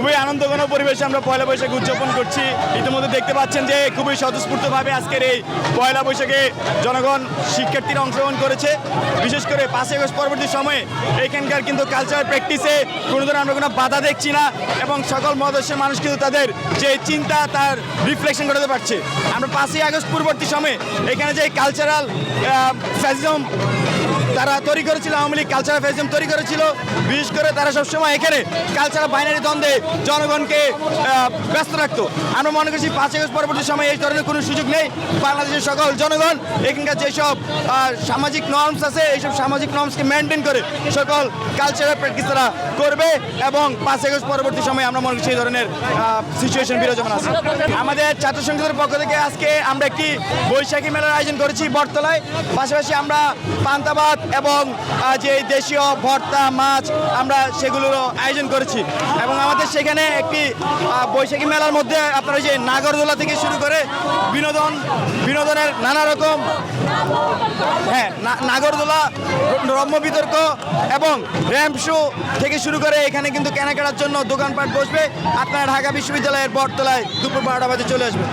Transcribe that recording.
খুবই আনন্দঘন পরিবেশে আমরা পয়লা বৈশাখ উদযাপন করছি। ইতিমধ্যে দেখতে পাচ্ছেন যে খুবই স্বতঃস্ফূর্তভাবে আজকের এই পয়লা বৈশাখে জনগণ, শিক্ষার্থীরা অংশগ্রহণ করেছে। বিশেষ করে পাঁচই আগস্ট পরবর্তী সময়ে এখানকার কিন্তু কালচারাল প্র্যাকটিসে কোনো ধরনের আমরা কোনো বাধা দেখছি না এবং সকল মহাদেশের মানুষ কিন্তু তাদের যে চিন্তা, তার রিফ্লেকশন করতে পারছে। আমরা পাঁচই আগস্ট পূর্ববর্তী সময়ে এখানে যে কালচারাল ফ্যাসিজম তারা তৈরি করেছিল আওয়ামী লীগ কালচারাল ফ্যাসিজম তৈরি করেছিল। বিশেষ করে তারা সবসময় এখানে কালচারাল বাইনারি দ্বন্দ্বে জনগণকে ব্যস্ত রাখতো। আমরা মনে করছি পাঁচ আগস্ট পরবর্তী সময়ে এই ধরনের কোনো সুযোগ নেই। বাংলাদেশের সকল জনগণ এখানকার যেসব সামাজিক নর্মস আছে, এইসব সামাজিক নর্মসকে মেনটেন করে সকল কালচারাল প্র্যাকটিস তারা করবে এবং পাঁচ আগস্ট পরবর্তী সময়ে আমরা মনে করছি এই ধরনের সিচুয়েশন বিরাজমান আছে। আমাদের ছাত্র সংসদের পক্ষ থেকে আজকে আমরা একটি বৈশাখী মেলার আয়োজন করেছি বটতলায়। পাশাপাশি আমরা পান্তাবাদ এবং যে দেশীয় ভর্তা, মাছ আমরা সেগুলোরও আয়োজন করেছি। এবং আমাদের সেখানে একটি বৈশাখী মেলার মধ্যে আপনারা যে নাগরদোলা থেকে শুরু করে বিনোদন, বিনোদনের নানা রকম হ্যাঁ নাগরদোলা, রম্য বিতর্ক এবং র্যাম্প শো থেকে শুরু করে এখানে কিন্তু কেনাকাটার জন্য দোকানপাট বসবে। আপনারা ঢাকা বিশ্ববিদ্যালয়ের বটতলায় দুপুর বারোটা বাজে চলে আসবে